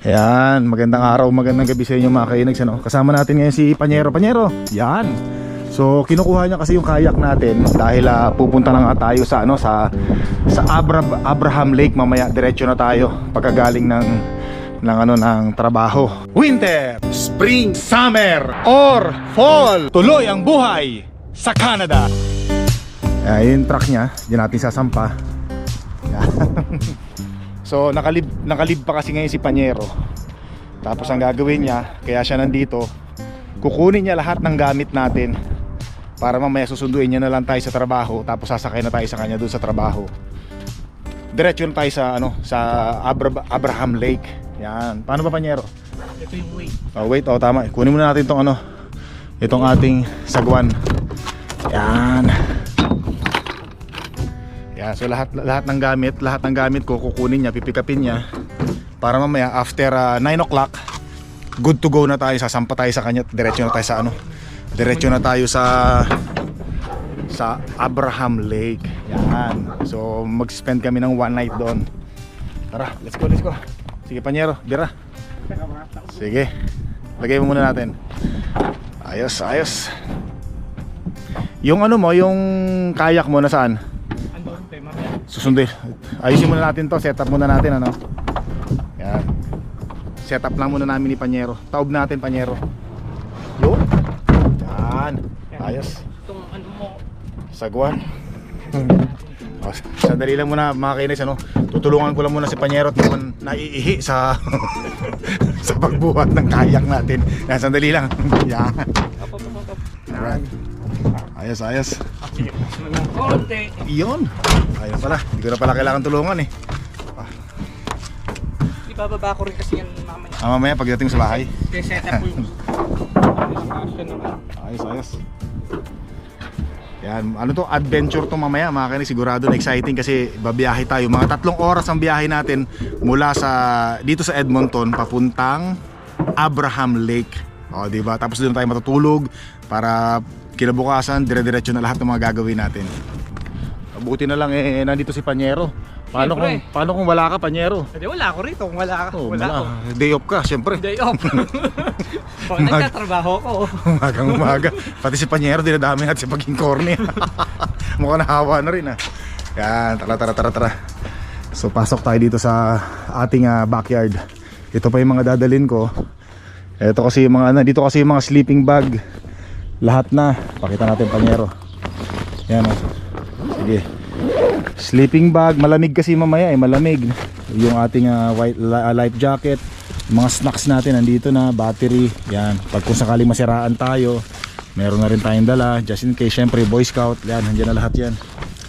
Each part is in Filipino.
Ayan, magandang araw, magandang gabi sa inyo mga kainags ano? Kasama natin ngayon si Panyero. Panyero, yan. So kinukuha niya kasi yung kayak natin Dahil ah, pupunta na nga tayo sa ano Sa, sa Abra- Abraham Lake. Mamaya Diretso na tayo Pagkagaling ng ng ano ng trabaho. Winter, Spring, Summer or Fall. Tuloy ang buhay sa Canada. Ayan yung truck niya Diyan natin sasampa. Yan. So nakalib, nakalib pa kasi ngayon si Panyero Tapos ang gagawin niya Kaya siya nandito Kukunin niya lahat ng gamit natin Para mamaya susunduin niya na lang tayo sa trabaho Tapos sasakay na tayo sa kanya doon sa trabaho Diretso na tayo sa ano sa Abra- Abraham Lake Yan Paano ba Panyero? Ito yung weight. Oh, wait, oh tama. Kunin muna natin itong ano, itong ating sagwan. Yan. Yan, so lahat lahat ng gamit, lahat ng gamit ko kukunin niya, pipikapin niya para mamaya after uh, 9 o'clock good to go na tayo, sasampa tayo sa kanya, diretso na tayo sa ano. Diretso na tayo sa sa Abraham Lake. Yan. So mag-spend kami ng one night doon. Tara, let's go, let's go. Sige, Panyero, dira. Sige. Lagay mo muna natin. Ayos, ayos. Yung ano mo, yung kayak mo nasaan? Susundin. Ayusin muna natin to. Set up muna natin ano. Yan. Set up lang muna namin ni Panyero. Taob natin Panyero. Yun. Yan. Ayos. Itong ano mo, Sagwan. Oh, sandali lang muna mga kainis ano. Tutulungan ko lang muna si Panyero at naman naiihi sa sa pagbuhat ng kayak natin. Yan, sandali lang. Yan. Alright. Ayos, ayos. Sige, Ayun pala. Hindi ko na pala kailangan tulungan eh. Ibababa ko rin kasi yan mamaya. Ah, mamaya pagdating sa bahay. Kaya set up yung. Ayos, ayos. Yan, ano to, adventure to mamaya mga kanis, sigurado na exciting kasi babiyahe tayo. Mga tatlong oras ang biyahe natin mula sa dito sa Edmonton papuntang Abraham Lake. O, di ba? Tapos doon tayo matutulog para kinabukasan dire-diretso na lahat ng mga gagawin natin. Mabuti na lang eh nandito si Panyero. Paano kung Siyempre. paano kung wala ka Panyero? Hindi, wala ako rito. Kung wala ka, Oh, wala ako. Day off ka, syempre. Day off. Pag nagtatrabaho ko. Umagang umaga. Pati si Panyero dinadami natin si paging corny. Mukhang nahawa na rin ah. Yan, tara tara tara tara. So pasok tayo dito sa ating ah, backyard. Ito pa yung mga dadalin ko. Ito kasi yung mga ano, dito kasi yung mga sleeping bag. Lahat na. Pakita natin Panyero. Yan oh. Sige. Sleeping bag, malamig kasi mamaya eh, malamig. Yung ating ah, white ah, life jacket, mga snacks natin nandito na, battery, yan. Pag kung sakaling masiraan tayo, meron na rin tayong dala, just in case, syempre Boy Scout, yan, nandiyan na lahat yan.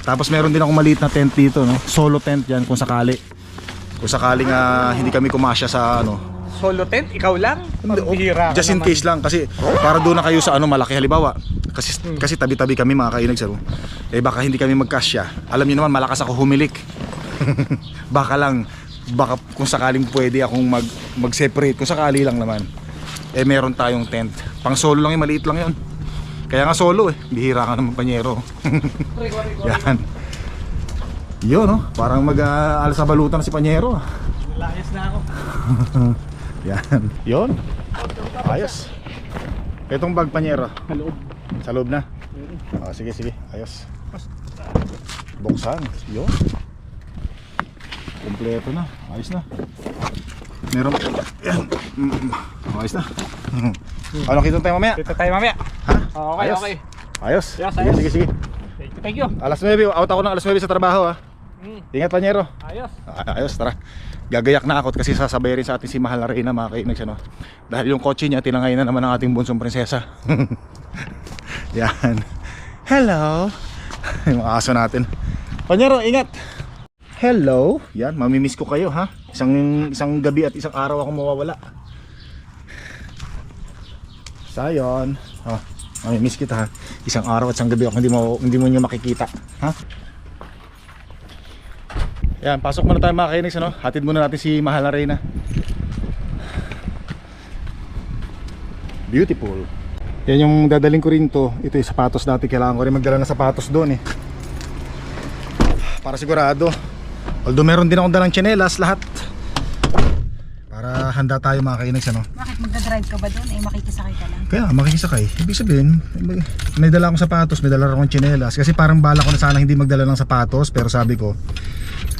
Tapos meron din ako maliit na tent dito, no? Solo tent yan kung sakali. Kung sakaling ah, hindi kami kumasya sa ano, Solo tent, ikaw lang? Pambihira ka Just in naman. case lang kasi para doon na kayo sa ano malaki halimbawa. Kasi kasi tabi-tabi kami mga kainag sa room. Eh baka hindi kami magkasya. Alam niyo naman malakas ako humilik. baka lang baka kung sakaling pwede akong mag mag-separate kung sakali lang naman. Eh meron tayong tent. Pang solo lang 'yung maliit lang 'yon. Kaya nga solo eh. Bihira ka naman panyero. Yan. Yun no, parang mag-aalas sa balutan si Panyero. ah. Layas na ako. Yan. Yun. Ayos. Itong bag panyero. Sa loob. Sa loob na. Ah, sige, sige. Ayos. Buksan. Yun. Kompleto na. Ayos na. Meron. Yan. Mm, Ayos na. ano kita tayo mamaya? Dito tayo mamaya. Ha? Okay, Ayos. okay. Ayos. Yes, Sige, ayos. sige, sige. Thank you, thank you. Alas 9. Out ako ng alas 9 sa trabaho ha. Mm, Ingat panyero. ayos. Ah, Ayos, tara. Gagayak na ako kasi sasabay rin sa atin si Mahal na Reyna mga kainags ano. Dahil yung kotse niya tinangay na naman ng ating bunsong prinsesa. Yan. Hello. yung mga aso natin. Panyero, ingat. Hello. Yan, mamimiss ko kayo ha. Isang isang gabi at isang araw ako mawawala. Sayon. Oh, mamimiss kita ha. Isang araw at isang gabi ako hindi mo hindi mo niyo makikita, ha? Yan, pasok muna tayo mga kainis, ano? Hatid muna natin si Mahal na Reyna. Beautiful. Yan yung dadaling ko rin to. Ito yung sapatos dati. Kailangan ko rin magdala ng sapatos doon eh. Para sigurado. Although meron din akong dalang tsinelas, lahat. Para handa tayo mga kainags ano. Bakit magdadrive ka ba doon? Eh, makikisakay ka lang. Kaya makikisakay. Ibig sabihin, may, dala akong sapatos, may dala akong tsinelas. Kasi parang bala ko na sana hindi magdala ng sapatos. Pero sabi ko,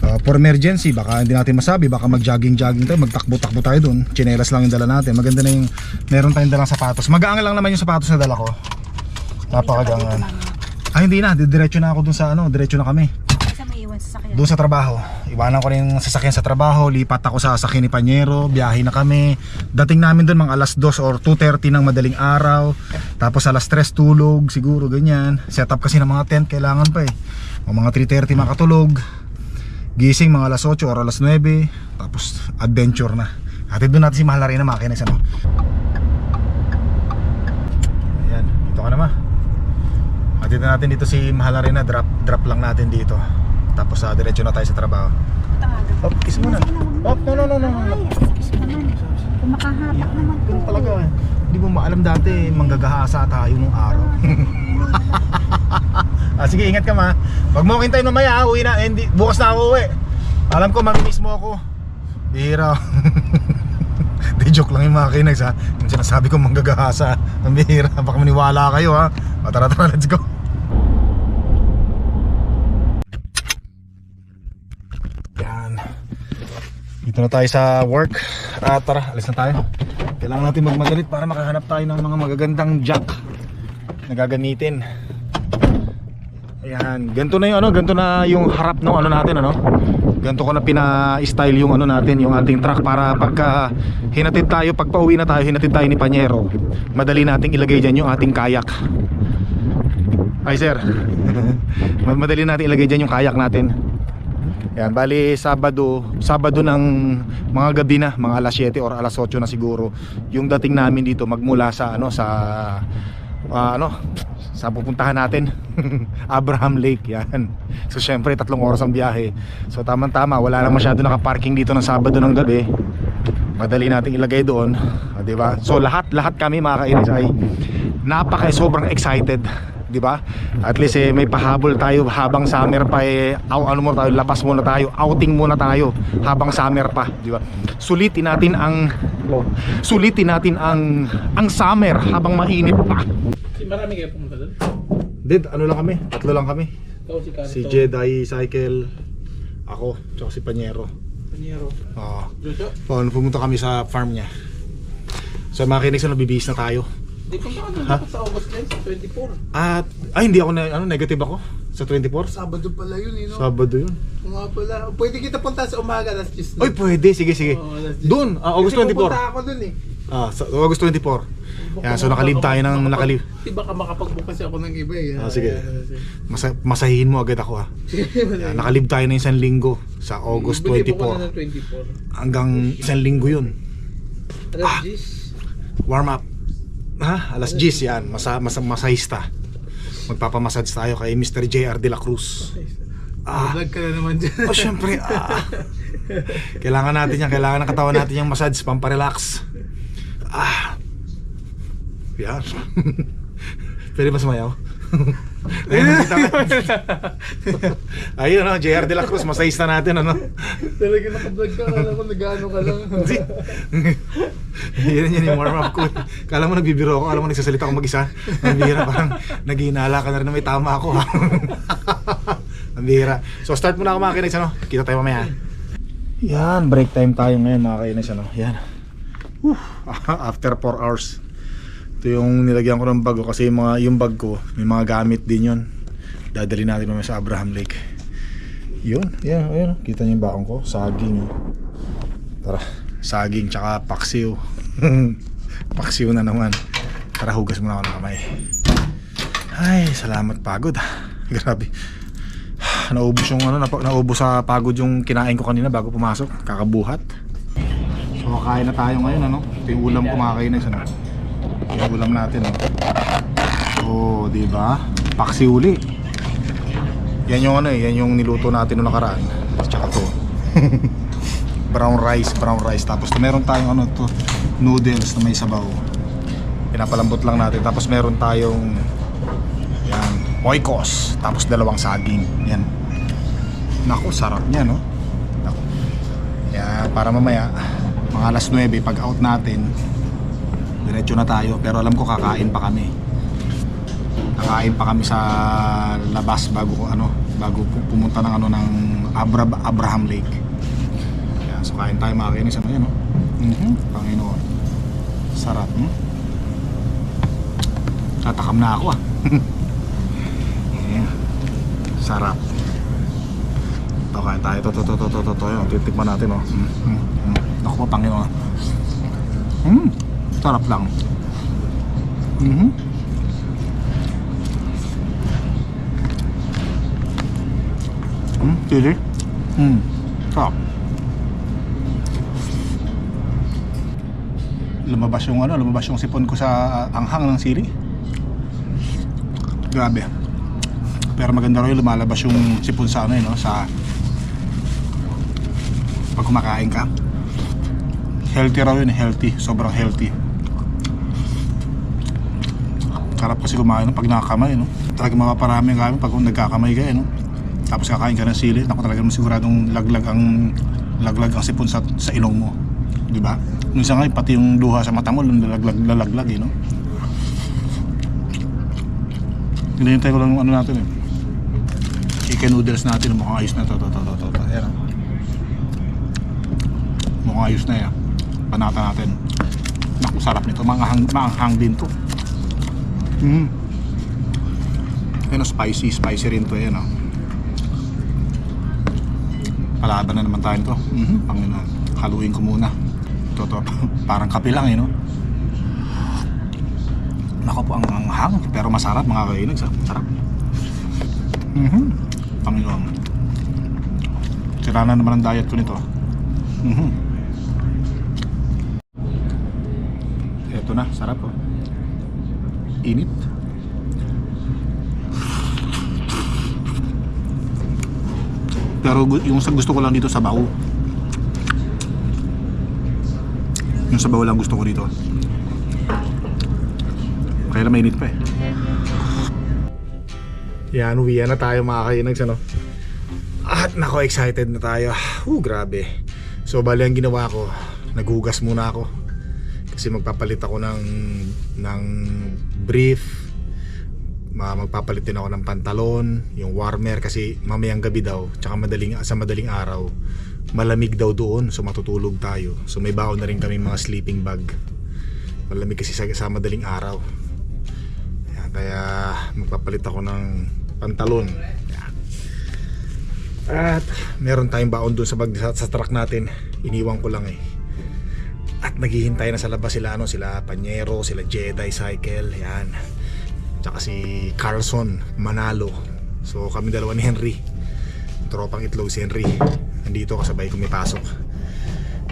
uh, for emergency, baka hindi natin masabi. Baka mag-jogging-jogging tayo, magtakbo-takbo tayo dun. Tsinelas lang yung dala natin. Maganda na yung, meron tayong dalang sapatos. Magaang lang naman yung sapatos na dala ko. Napakagangan. Ay hindi na, diretso na ako dun sa ano, diretso na kami. Doon sa trabaho. Iwanan ko rin yung sasakyan sa trabaho, lipat ako sa sasakyan ni Panyero, biyahe na kami. Dating namin doon mga alas 2 or 2.30 ng madaling araw. Tapos alas 3 tulog, siguro ganyan. Setup kasi ng mga tent, kailangan pa eh. O mga 3.30 makatulog. Gising mga alas 8 or alas 9. Tapos adventure na. Hatid doon natin si Mahal na rin na makina. Ano? Ayan, dito ka na ma. Hatid na natin dito si Mahal na rin na. Drop, drop lang natin dito. Tapos sa diretso na tayo sa trabaho. Oh, kiss mo na. Oh, no, no, no, no, no. Sakis naman. Ganun talaga eh. Hindi mo maalam dati, manggagahasa tayo nung araw. ah, sige, ingat ka ma. Wag mo kintayin mamaya, ah. uwi na. Eh, hindi, bukas na ako uwi. Alam ko, mamimiss mo ako. Bihira. Di joke lang yung mga kinags ha. Yung sinasabi ko manggagahasa. Ang bihira. Baka maniwala kayo ha. O, tara tara, let's go. Yan. Dito na tayo sa work. Ah, tara, alis na tayo. Kailangan natin magmagalit para makahanap tayo ng mga magagandang jack na gagamitin. Ayan, ganito na yung ano, ganito na yung harap ng ano natin ano. Ganito ko na pina-style yung ano natin, yung ating truck para pagka hinatid tayo, pag pauwi na tayo, hinatid tayo ni Panyero. Madali nating ilagay diyan yung ating kayak. Ay sir. Madali natin ilagay diyan yung kayak natin. Yan, bali Sabado, Sabado ng mga gabi na, mga alas 7 or alas 8 na siguro. Yung dating namin dito magmula sa ano sa ah, ano sa pupuntahan natin. Abraham Lake yan. So syempre tatlong oras ang biyahe. So tamang tama wala lang masyado nakaparking dito ng Sabado ng gabi. Madali nating ilagay doon. Ah, di ba? So lahat lahat kami mga kainis ay napaka sobrang excited di ba at least eh, may pahabol tayo habang summer pa eh aw, ano mo tayo labas muna tayo outing muna tayo habang summer pa di ba sulitin natin ang sulitin natin ang ang summer habang mainit pa Si marami kayo pumunta doon. Did, ano lang kami? Tatlo lang kami. Ikaw si Kanto. Si Jedi Cycle, ako, tsaka si Panyero. Panyero. Oo. Jojo. Oh, pumunta kami sa farm niya. So makinig sa nabibihis na tayo. Di ka doon Ha? dapat sa August guys, 24. At, ay hindi ako na, ano, negative ako sa 24. Sabado pala yun, eh, no? Sabado yun. Kung nga pala. Pwede kita punta sa umaga, alas 10 na. Oy, pwede. Sige, sige. Oo, alas 10. Doon, ah, August Kasi pupunta 24. ako dun eh. Ah, sa August 24. Yan, so nakalib tayo ng nakalib. Di baka makapag-book kasi ako ng iba eh. Ah, sige. Sige. Masa, masahihin mo agad ako ha. Yan, nakalib tayo ng isang linggo sa August Bili po ko 24. na ng 24. Hanggang isang linggo yun. Alas Ah. 10. warm up. Ha? Alas 10 yan. Masa, masa, masahista. Magpapamassage tayo kay Mr. JR De La Cruz. Ah. Vlog ka na naman dyan. Oh, syempre. Ah. Kailangan natin yan. Kailangan ng katawan natin yung massage. Pamparelax. Ah. Yan. Pwede ba sumayaw? Ayun, no, JR De La Cruz. Masahista natin, ano? Talaga naka-vlog ka. Kala ko nag-ano ka lang. Hindi. yan yan yung warm up ko. Kala mo nagbibiro ako, kala mo nagsasalita ako mag-isa. Ang bihira, parang naghihinala ka na rin na may tama ako. Ang bihira. So start muna ako mga kinags, ano? Kita tayo mamaya. Yan, break time tayo ngayon mga kinags, ano? Yan. Whew. After 4 hours. Ito yung nilagyan ko ng bag ko kasi yung, mga, yung bag ko, may mga gamit din yun. Dadali natin mamaya sa Abraham Lake. Yun, yan, ayun. Kita niyo yung bakong ko, saging. Tara, saging tsaka paksiw. paksiw na naman. Tara, hugas muna ako ng kamay. Ay, salamat pagod. Grabe. Naubos yung ano, naubos sa pagod yung kinain ko kanina bago pumasok. Kakabuhat. So, kain na tayo ngayon, ano? Ito yung ulam ko mga kainis, ano? Yung ulam natin, ano? Oh, di ba? Paksi uli. Yan yung ano eh, yan yung niluto natin noong nakaraan. Tsaka to. brown rice, brown rice. Tapos meron tayong ano to, noodles na may sabaw. Pinapalambot lang natin. Tapos meron tayong yan, oikos. Tapos dalawang saging. Yan. Naku, sarap niya, no? Naku. Yan, para mamaya, mga alas 9, pag out natin, diretso na tayo. Pero alam ko kakain pa kami. Kakain pa kami sa labas bago ano, bago pu- pumunta ng ano ng Abra Abraham Lake. Yan, so kain tayo mga kainis. Ano yan, no? Mhm, Panginoon. Sarap, hmm? Tatakam na ako ah. Ayan. Sarap. Ito kain tayo. Ito, ito, ito, ito, ito, ito. Titikman natin oh. Mm, mm, mm. Naku Panginoon. Mm, sarap lang. Mhm. Mm, chili. Mm, sarap. Lumabas yung ano, lumabas yung sipon ko sa ah, anghang ng sili. Grabe. Pero maganda rin lumalabas yung sipon sa ano eh, no? sa pag kumakain ka. Healthy raw yun, healthy. Sobrang healthy. Sarap kasi kumain no? pag nakakamay, no? Talaga mapaparami kami pag nagkakamay ka, eh, no? Tapos kakain ka ng sili, naku talaga siguradong laglag ang laglag ang sipon sa, sa ilong mo. Di ba? Minsan nga, pati yung luha sa mata mo, lalaglag, lalaglag, eh, no? Hinihintay ko lang yung ano natin eh. Chicken noodles natin, mukhang ayos na to, to, to, to, to, to. Ayan, ah. Mukhang ayos na yan. Panata natin. Naku, sarap nito. Maanghang, maanghang din to. Mm. Ayan, oh, spicy. Spicy rin to. Ayan, oh. Palaban na naman tayo nito. Mm-hmm. Panginoon. Haluin ko muna. Ito, to. Parang kape lang, eh, no? Nako po ang anghang pero masarap mga kainag sa sarap. Mhm. Panginoon. Sira na naman ang diet ko nito. Mhm. Ito na, sarap oh. Init. Pero yung sa gusto ko lang dito sa baw. Yung sa baw lang gusto ko dito. Kaya na mainit pa eh. Yan, uwian na tayo mga kainags ano. At nako, excited na tayo. Uh, grabe. So, bali ang ginawa ko, naghugas muna ako. Kasi magpapalit ako ng, ng brief. Ma magpapalit din ako ng pantalon, yung warmer kasi mamayang gabi daw, tsaka madaling, sa madaling araw, malamig daw doon, so matutulog tayo. So may baon na rin kami mga sleeping bag. Malamig kasi sa, sa madaling araw. Ayan, kaya magpapalit ako ng pantalon. Ayan. At meron tayong baon doon sa, sa, sa truck natin. Iniwan ko lang eh. At naghihintay na sa labas sila ano, sila Panyero, sila Jedi Cycle, yan. Tsaka si Carlson Manalo. So kami dalawa ni Henry. Tropang itlog si Henry. Nandito kasabay ko may pasok.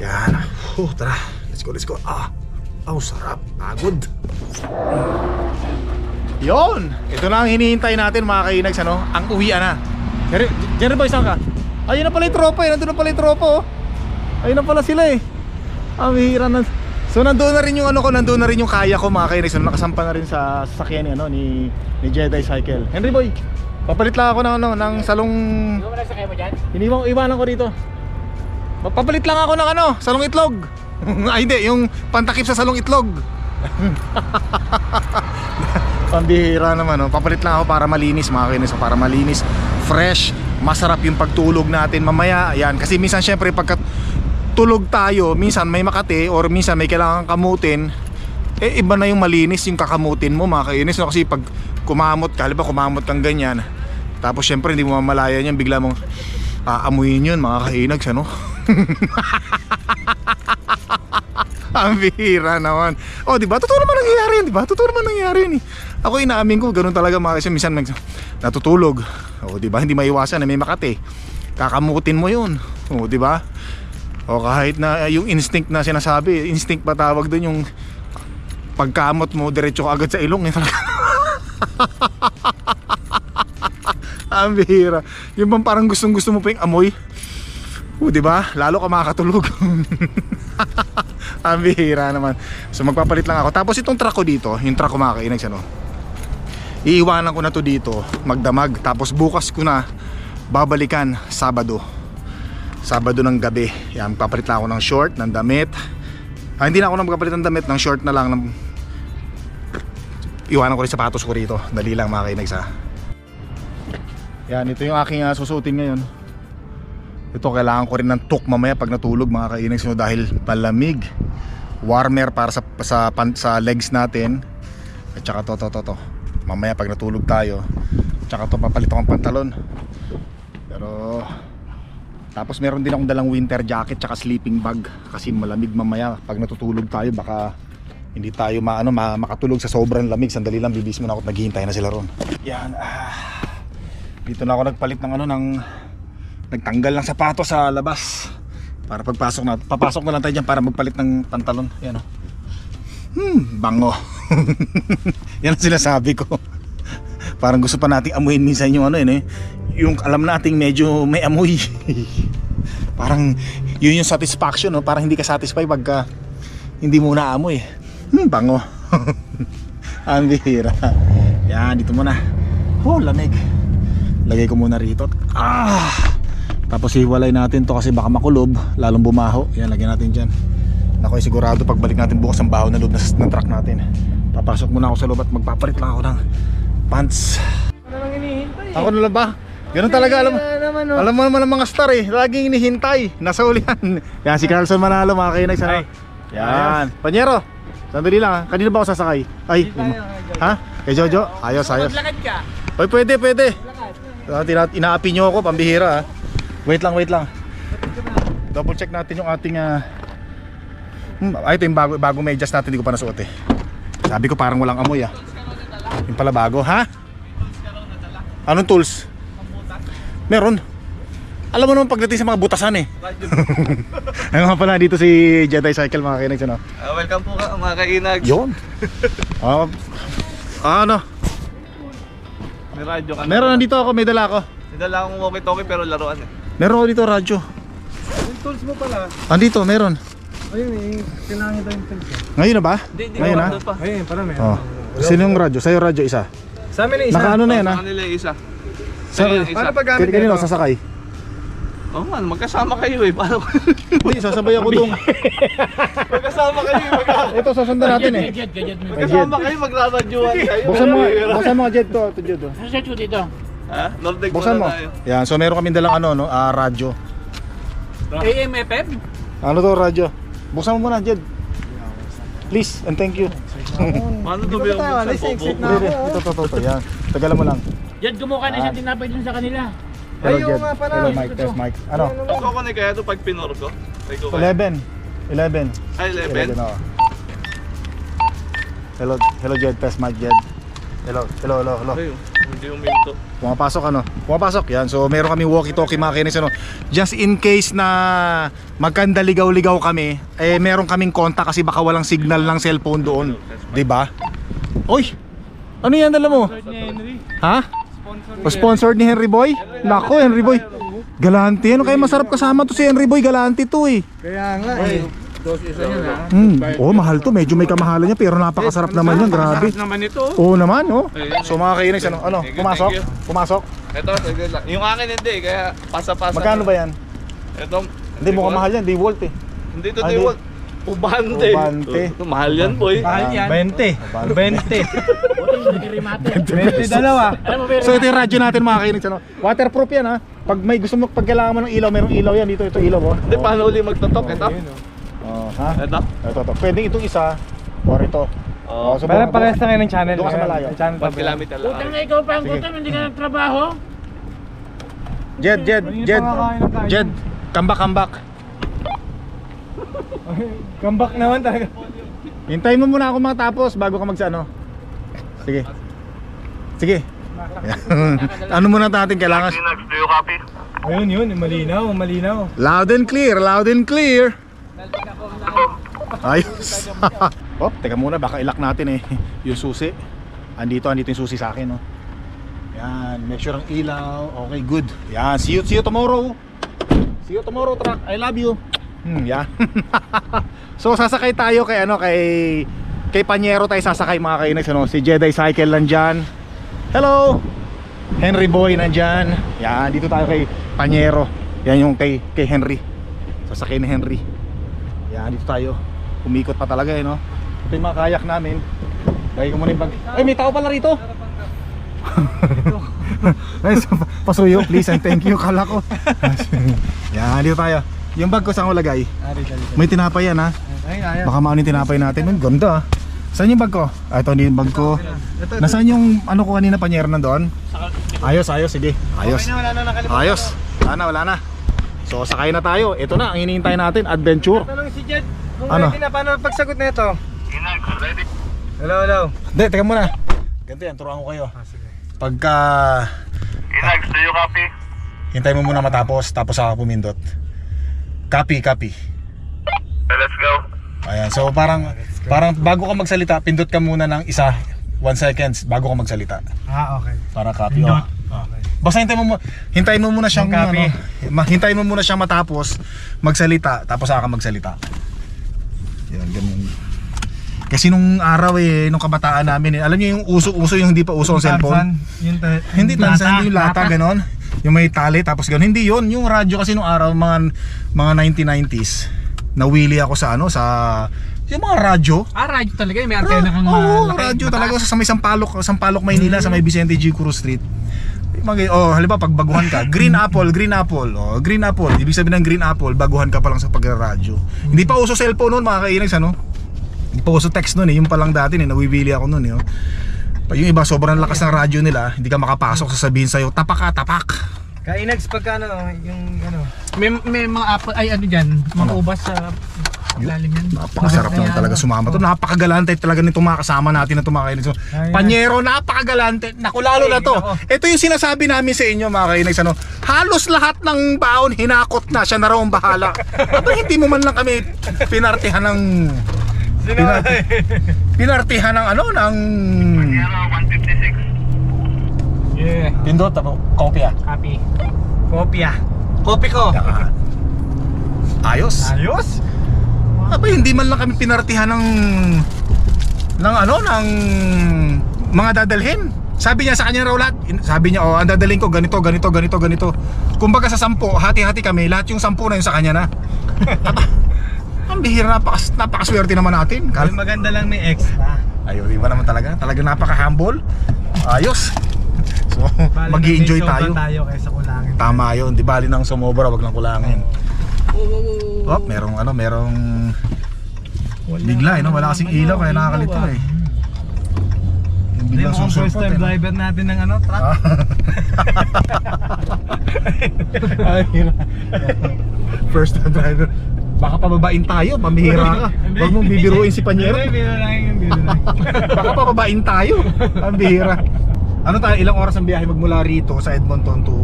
Yan. Oh, tara. Let's go, let's go. Ah. Oh, sarap. Pagod. Yon! Ito na ang hinihintay natin mga kainags ano, ang uwian na. Jerry, Jerry boy, saan ka? Ayun na pala yung tropa eh, nandun na pala yung tropa oh. Ayun na pala sila eh. Ah, bihira na. So nandoon na rin yung ano ko, nandoon na rin yung kaya ko mga kainags. So, nakasampa na rin sa sasakyan ni ano ni ni Jedi Cycle. Henry boy, papalit lang ako ng ano ng salong Ikaw mo na sakay mo dyan? Iniwan, iwanan ko dito. Papalit lang ako ng ano, salong itlog. Ay hindi, yung pantakip sa salong itlog. Pambihira naman, no? papalit lang ako para malinis mga kinis, para malinis, fresh, masarap yung pagtulog natin mamaya. Yan, kasi minsan syempre pagka tulog tayo, minsan may makate or minsan may kailangan kamutin, eh iba na yung malinis yung kakamutin mo mga kainis. No? Kasi pag kumamot ka, halimbawa kumamot kang ganyan, tapos syempre hindi mo mamalayan yan, bigla mong aamuyin yun mga kainags, ano? Ang bihira naman. Oh, di ba? Totoo naman nangyayari yun, di ba? Totoo naman nangyayari yun. eh. Ako inaamin ko, ganun talaga mga kasi minsan nag- natutulog. Oh, di ba? Hindi maiwasan na may makate. Kakamutin mo yun. Oh, di ba? O kahit na eh, yung instinct na sinasabi, instinct pa tawag doon yung pagkamot mo diretso ka agad sa ilong eh. Ang bihira. Yung bang parang gustong gusto mo pa yung amoy. O, di ba? Lalo ka makakatulog. Ang bihira naman. So magpapalit lang ako. Tapos itong truck ko dito, yung truck ko mga kainags, ano, iiwanan ko na to dito, magdamag. Tapos bukas ko na babalikan Sabado. Sabado ng gabi. Yan, papalit lang ako ng short, ng damit. Ah, hindi na ako magpapalit ng damit, ng short na lang. Ng... Iwanan ko rin sapatos ko rito. Dali lang mga kainags ha. Yan, ito yung aking uh, susutin ngayon. Ito kailangan ko rin ng tuk mamaya pag natulog mga kainags no, dahil palamig. Warmer para sa sa, pan, sa legs natin. At saka to to to to. Mamaya pag natulog tayo. Tsaka to papalit akong pantalon. Tapos meron din akong dalang winter jacket tsaka sleeping bag kasi malamig mamaya pag natutulog tayo baka hindi tayo maano ma, makatulog sa sobrang lamig. Sandali lang bibis mo na ako at naghihintay na sila ron. Yan. Ah. Dito na ako nagpalit ng ano ng nagtanggal ng sapatos sa labas para pagpasok na papasok na lang tayo dyan para magpalit ng pantalon. Yan oh. Hmm, bango. Yan ang sinasabi ko. Parang gusto pa nating amuin minsan yung ano yun eh. Yung alam nating medyo may amoy. Parang yun yung satisfaction no. Parang hindi ka satisfy pagka hindi mo naamoy. Hmm, bango. Ang bihira. Yan, dito muna. Oh, lamig. Lagay ko muna rito. Ah! Tapos hiwalay natin to kasi baka makulob, lalong bumaho. Yan, lagyan natin dyan. Ako ay sigurado pagbalik natin bukas ang baho na loob ng, ng truck natin. Papasok muna ako sa loob at magpapalit lang ako ng pants. Ano nang hinihintay? Ako na lang ba? Ganun talaga alam naman oh. Alam mo naman ang mga star eh, laging hinihintay. Nasa ulihan. Yan si Carlson Manalo mga kainags. Ano? Yan. Panyero, sandali lang ha. Kanina ba ako sasakay? Ay, ha? Kay Jojo? Ayos, ayos. Maglakad ka. Oy, pwede, pwede. Uh, tina- inaapi nyo ako, pambihira ha. Wait lang, wait lang. Double check natin yung ating ah, hmm, ay, ito yung bago, bago medyas natin, hindi ko pa nasuot eh. Sabi ko parang walang amoy ah. Yung pala bago, ha? Anong tools? Meron. Alam mo naman pagdating sa mga butasan eh. Ayun nga pala dito si Jedi Cycle mga kainex ano. Ah, welcome po ka mga kainag. Yun. Ah, ano? May radyo ka. Meron nandito ako, may dala ako. Nidala akong walkie-talkie pero laruan eh. Meron ako dito radyo. Yung tools mo pala. Andito, meron. Ayun eh, kailangan tayo yung tools. Ngayon na ba? Hindi, hindi Ngayon na? Ayun, para may. Oh. Sino yung radyo? Sa'yo radyo isa. Sa amin na isa. Naka ano na yan ha? Sa kanila yung isa. Sa, Sa'yo yung isa. Paano pag gamit kanino nito? sasakay? Oo man, magkasama kayo eh. Paano? Hindi, sasabay ako doon. magkasama kayo eh. Magka- Ito, sasundan natin eh. Gadget, gadget mo. magkasama kayo, magraradyoan kayo. Buksan mo, buksan mo Jed to, to Jed. oh. Ano siya dito? Ha? Nordic Buksan mo. muna tayo. Yan, so meron kami dalang ano, no, ah, radyo. AM, FM? Ano to radyo? Buksan mo muna, Jed. Please, and thank you. Paano to ba yung buksan? Bobo? Hindi, hindi. Ito, ito, ito, ito. Yan. Tagalan mo lang. Yan, gumuha na siya tinapay dun sa kanila. Hello, Ay, oo Jed. nga pala. Hello, Mike. Test, Mike. Ano? Ako ko na kaya to pag pinor ko. Ay, ko kaya. 11. 11. Ay, 11? 11, oo. Hello, hello Jed. Test, Mike, Jed. Hello, hello, hello, hello. Ay, hindi uminto. Pumapasok ano? Pumapasok yan. So meron kami walkie-talkie mga kinis ano. Just in case na magkanda ligaw-ligaw kami, eh meron kaming kontak kasi baka walang signal ng cellphone doon. 'Di ba? Oy. Ano yan dala mo? Ha? O sponsored ni Henry Boy? Nako, Henry Boy. Galante. Ano kaya masarap kasama to si Henry Boy? Galante to eh. Kaya nga eh. Dos isa yun ha. Hmm. Oh, mahal to. Medyo may kamahalan niya pero napakasarap naman yan. Grabe. naman ito. Oo naman, oh. Ayun. So mga kainis, ano? Ano? Thank you, Pumasok? thank. Pumasok? Ito, sige lang. Yung akin hindi, kaya pasa-pasa. Magkano ba yan? Ito, Hindi mo mahal yan, di volt eh. Hindi to Ah, di di- Walt. Ubante. Ubante. Oh, mahal yan, boy. Mahal yan. 20. 20. Rimate. 20 dalawa. Alam mo, pero So ito yung radyo natin mga kainis, ano? Waterproof yan ha. Pag may gusto mo, pag kailangan mo ng ilaw, merong ilaw yan dito, ito ilaw oh. Hindi, paano uli magtotok? Ito? Oh, ha? Ito? Ito, ito. Pwedeng itong isa or ito. Oo. so Parang parehas na kayo ng channel. Doon ka sa malayo. Channel 1 pa ba? kilometer lang. Utang na ikaw pa ang Sige. gutom, hindi ka nagtrabaho. Jed, Jed, Jed. Jed, come back, come back. Comeback naman talaga. Hintayin mo muna ako matapos bago ka magsano. Sige. Sige. ano muna natin kailangan? Ayun yun, malinaw, malinaw. Loud and clear, loud and clear. Ayos. oh, teka muna, baka ilak natin eh. Yung susi. Andito, andito yung susi sa akin, oh. Yan, make sure ang ilaw. Okay, good. Yan, see you, see you tomorrow. See you tomorrow, truck. I love you. Hmm, yan. so, sasakay tayo kay ano, kay kay Panyero tayo sasakay mga kainags, ano. Si Jedi Cycle nandyan. Hello! Henry Boy nandyan. Yan, dito tayo kay Panyero. Yan yung kay, kay Henry. Sasakyan ni Henry. Yan, dito tayo. Umikot pa talaga eh, no? Ito yung mga kayak namin. Lagay ko muna yung bag. Ay, may tao pala rito! So, pasuyo, please and thank you. Kala ko. Yan, dito tayo. Yung bag ko saan ko lagay? Dali. May tinapay yan ha. Baka maano yung tinapay natin. Ang ganda ah. Saan yung bag ko? Ah, ito yung bag ko. Nasaan yung ano ko kanina panyero nandoon? Ayos, ayos, sige. Ayos. Na, na. Ayos. Wala na, wala na. So sakay na tayo. Ito na, ang hinihintay natin, adventure. Tanong si Jed, kung Ano? ready na, paano pagsagot na ito? Hello, hello. Hindi, teka muna. Ganito yan, turuan ko kayo. Ah, sige. Pagka Inags, do you copy? hintay mo muna matapos, tapos saka pumindot. Copy, copy. Let's go. Ayan, so parang parang bago ka magsalita, pindot ka muna ng isa, 1 seconds bago ka magsalita. Ah, okay. Para copy. Oh. Basta hintayin mo hintayin mo muna siyang ano, hintayin mo muna siyang matapos magsalita tapos saka ka magsalita. Yan, ganun. Kasi nung araw eh, nung kabataan namin eh, alam niyo yung uso-uso yung hindi pa uso ang cellphone. Yung ta- Hindi tansan, yung lata ganon. Yung may tali tapos ganon. Hindi yon yung radyo kasi nung araw mga mga 1990s. Nawili ako sa ano sa yung mga radyo. Ah, radyo talaga. May Ra- Oo, radyo talaga sa may Sampaloc, Sampaloc Maynila sa may Vicente G. Cruz Street. Mag oh, halimbawa pag baguhan ka, green apple, green apple. Oh, green apple. Ibig sabihin ng green apple, baguhan ka pa lang sa pagradyo. Hindi pa uso cellphone noon, mga kainags ano. Hindi pa uso text noon eh, yung pa lang dati eh, nawibili ako noon eh. Oh. Pa- Yung iba sobrang lakas ng radyo nila, hindi ka makapasok sasabihin sa'yo, tapak ka, tapak. Kainags pagka ano, yung ano. May, may mga apple, ay ano dyan, mga ubas sa lalim yan. Napakasarap naman talaga sumama to. Napakagalante talaga nitong mga kasama natin na mga kainis. So, Ay, Panyero, napakagalante. Naku, lalo na to. Ito yung sinasabi namin sa inyo mga kainis. Ano, halos lahat ng baon hinakot na. Siya na raw ang bahala. Aba, hindi mo man lang kami pinartihan ng... Sino? Pina- pinartihan ng ano, ng... 156. yeah. Pindot, ako, kopya. Copy. Kopya. Kopi ko. Ayos. Ayos. Aba, hindi man lang kami pinartihan ng ng ano, ng mga dadalhin. Sabi niya sa kanya raw lahat, sabi niya, oh, ang dadalhin ko ganito, ganito, ganito, ganito. Kumbaga sa sampo, hati-hati kami, lahat yung sampu na yun sa kanya na. Ang bihira, napakas, napakaswerte naman natin. Kal maganda lang may extra. Ayun, iba naman talaga. Talaga napaka-humble. Ayos. So, Bali mag enjoy may sobra tayo. tayo kaysa kulangin. Tama yun, di bali nang sumobra, wag lang kulangin. Oh, merong ano, merong bigla eh, no? Wala kasing ilaw kaya nakakalito eh. Yung Hindi biglang mo first time eh. no? driver natin ng ano, truck. Ay, hirap. First time driver. Baka pababain tayo, pamihira ka. Huwag mong bibiruin si Panyero. Hindi, biro lang yung biro lang. Baka pababain tayo. Ang bihira. Ano tayo, ilang oras ang biyahe magmula rito sa Edmonton to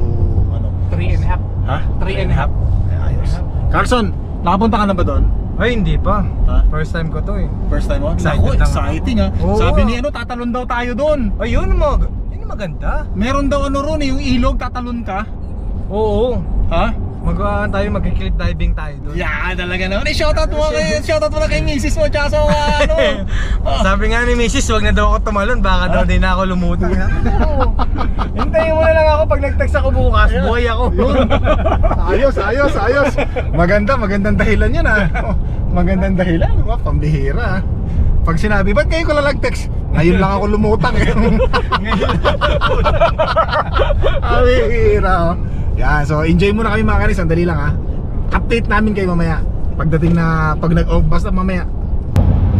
ano? Three and a half. Ha? Three and a half. Carson, nakapunta ka na ba doon? Ay, hindi pa. Ha? First time ko to eh. First time mo? Excited Naku, lang ako. exciting ha. Oo. Sabi ni ano, tatalon daw tayo doon. Ayun, mag yun maganda. Meron daw ano ron, eh, yung ilog, tatalon ka. Oo. Ha? Magawa tayo, mag-cliff diving tayo doon. Yeah, talaga naman. Eh, shoutout mo kay, shoutout mo na kay misis mo, tsaka sa mga ano. Oh. Sabi nga ni Mrs. wag na daw ako tumalon, baka daw di na ako lumutang. Hintayin mo na lang ako pag nag-text ako bukas, buhay ako. Ayos, ayos, ayos. Maganda, magandang dahilan yan ah. Magandang dahilan, diba? Pambihira ah. Pag sinabi, ba't ngayon ko lang nag-text? Ngayon lang ako lumutang eh. Pambihira oh. Yan, so enjoy muna kami mga kanis, sandali lang ha. Update namin kayo mamaya. Pagdating na, pag nag, oh, basta mamaya.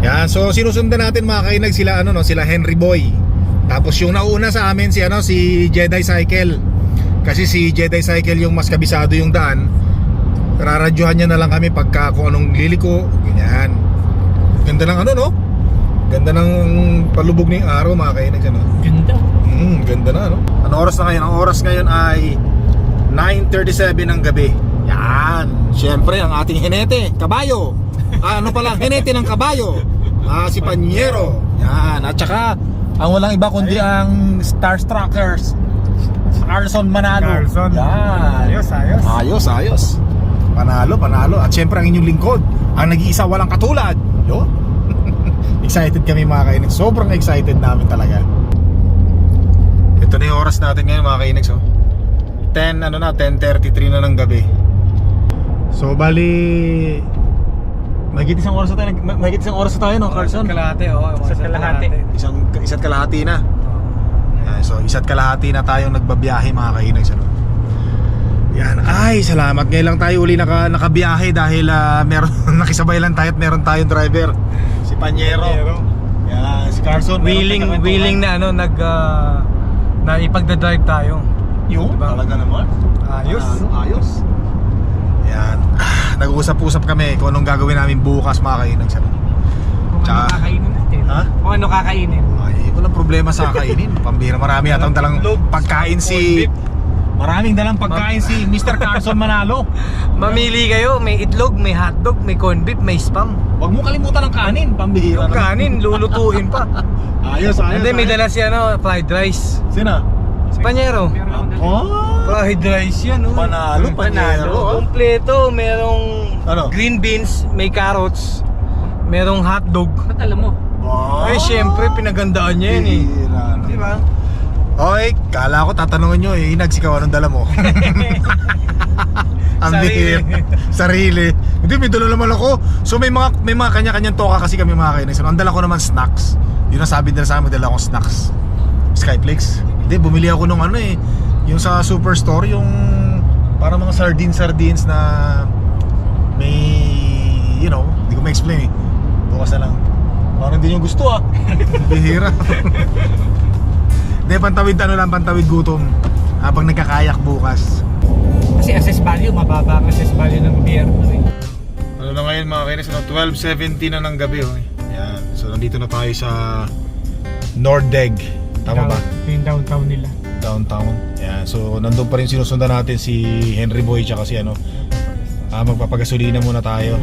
Yan, so sinusundan natin mga kainag sila ano no, sila Henry Boy. Tapos yung nauna sa amin si ano si Jedi Cycle. Kasi si Jedi Cycle yung mas kabisado yung daan. Raradyohan niya na lang kami pagka kung anong liliko, ganyan. Ganda ng ano no? Ganda ng palubog ng araw mga kainag ano. Ganda. Mm, ganda na no. Ano oras na ngayon? Ang oras ngayon ay 9.37 ng gabi. Yan. Siyempre, ang ating hinete, kabayo. Ah, ano pala, hinete ng kabayo. Ah, si Panyero. Yan. At saka, ang walang iba kundi ang Starstruckers. Carson Manalo. Carson. Yan. Ayos, ayos. Ayos, ayos. Panalo, panalo. At syempre ang inyong lingkod, ang nag-iisa walang katulad. Yo. excited kami mga kainex. Sobrang excited namin talaga. Ito na yung oras natin ngayon mga kainex. Oh. 10, ano na, 10.33 na ng gabi. So bali Mahigit isang oras na tayo, mahigit isang oras na tayo no, Carlson? Kalahati, oo. Isa't kalahati. Isang isa't kalahati na. Yan, so isa't kalahati na tayong nagbabiyahe mga kainags ano. Yan, ay salamat ngayon lang tayo uli naka, nakabiyahe dahil ah, meron nakisabay lang tayo at meron tayong driver. Si Panyero. Yan, si Carlson. meron Willing, willing na ano, nag, ah, na ipagdadrive tayo. Yung, Diba? talaga naman. Ayos. Ano, ayos. Yan. Nag-uusap-usap kami kung anong gagawin namin bukas mga kainags ano. Kung ano Tsaka- kakainin natin. Ha? Kung ano kakainin. Ay, walang problema sa kainin. Pambira, marami atang dalang pagkain si... Maraming dalang pagkain si Mr. Carson Manalo. Mamili kayo, may itlog, may hotdog, may corned beef, may spam. Huwag mo kalimutan ng kanin, pambihira Yung kanin, lulutuin pa. Ayos, ayos. And then may ayos. dala si ano, fried rice. Sina? Panyero. Oh! Fried rice yan, oh. Panalo, panyero. oh. Kompleto, merong Ano? green beans, may carrots, merong hotdog. Ba't alam mo? Oh. Ay, syempre, pinagandaan niya yan eh. Bihira. Di ba? Okay, kala ko tatanungin nyo eh, nagsikaw anong dala mo? Ang Sarili. bihira. Sarili. Hindi, may dala naman ako. So may mga may mga kanya-kanyang toka kasi kami mga kainis. Ang dala ko naman snacks. Yun ang sabi nila sa amin, dala akong snacks. Skyflakes. Hindi, bumili ako nung ano eh. Yung sa superstore, yung parang mga sardines-sardines na may, you know, hindi ko ma-explain eh. Bukas na lang. Parang hindi nyo gusto ah. Bihira. Hindi, pantawid ano lang, pantawid gutom. Habang nagkakayak bukas. Kasi assess value, mababa ang assess value ng gobyerno. Eh. Ano na ngayon mga kainis, ano, 12.17 na ng gabi. Oh. Yan. So nandito na tayo sa Nordeg. Tama ba? Ito yung downtown nila. Downtown. Yan. So nandun pa rin sinusundan natin si Henry Boy tsaka si ano. Ah, magpapagasolina muna tayo.